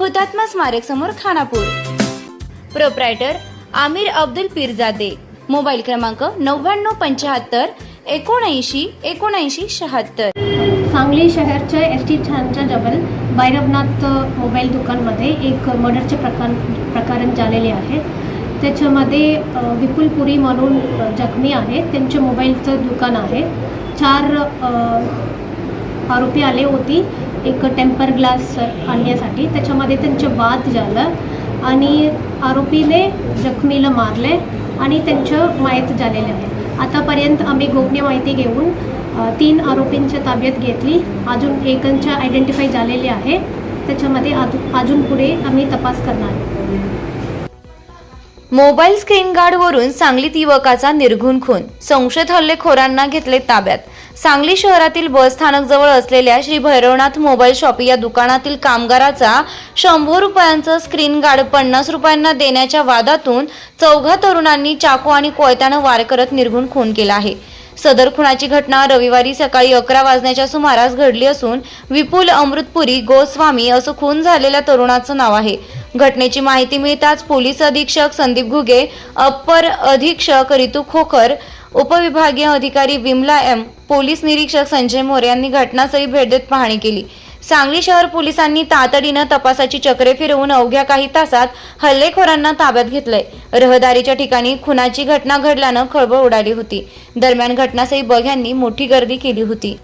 हुतात्मा स्मारक समोर खानापूर. प्रोप्रायटर आमिर अब्दुल पीरजादे. मोबाईल क्रमांक नव्याण्णव पंच्याहत्तर एकोणऐंशी एकोणऐंशी शहात्तर. सांगली शहरच्या एस टी छानच्या जवळ भैरवनाथ मोबाईल दुकानमध्ये एक मर्डरचे प्रकार प्रकरण झालेले आहे. त्याच्यामध्ये विपुल पुरी म्हणून जखमी आहे. त्यांचे मोबाईलचं दुकान आहे. चार आरोपी आले होती. एक टेम्पर ग्लास आणण्यासाठी. त्याच्यामध्ये त्यांचे वाद झालं आणि आरोपीने जखमीला मारले आणि त्यांचं माहीत झालेलं आहे. आतापर्यंत आम्ही गोपनीय माहिती घेऊन तीन आरोपींच्या ताब्यात घेतली. अजून एकांच्या आयडेंटिफाय झालेले आहे. त्याच्यामध्ये अजून अजून पुढे आम्ही तपास करणार. आहे मोबाईल स्क्रीन गार्डवरून सांगलीत युवकाचा निर्घुण खून. संशयित हल्लेखोरांना घेतले ताब्यात. सांगली शहरातील बस स्थानकजवळ असलेल्या श्री भैरवनाथ मोबाईल शॉप या दुकानातील कामगाराचा शंभर रुपयांचं स्क्रीन गार्ड पन्नास रुपयांना देण्याच्या वादातून चौघा तरुणांनी चाकू आणि कोयत्यानं वार करत निर्घुण खून केला आहे. सदर खुनाची घटना रविवारी सकाळी अकरा वाजण्याच्या सुमारास घडली असून विपुल अमृतपुरी गोस्वामी असं खून झालेल्या तरुणाचं नाव आहे. घटनेची माहिती मिळताच पोलीस अधीक्षक संदीप घुगे अप्पर अधीक्षक रितू खोखर उपविभागीय अधिकारी विमला एम पोलीस निरीक्षक संजय मोरे यांनी घटनास्थळी भेट देत पाहणी केली. सांगली शहर पोलिसांनी तातडीनं तपासाची चक्रे फिरवून अवघ्या काही तासात हल्लेखोरांना ताब्यात घेतलंय. रहदारीच्या ठिकाणी खुनाची घटना घडल्यानं खळबळ उडाली होती. दरम्यान घटनास्थळी बघ्यांनी मोठी गर्दी केली होती.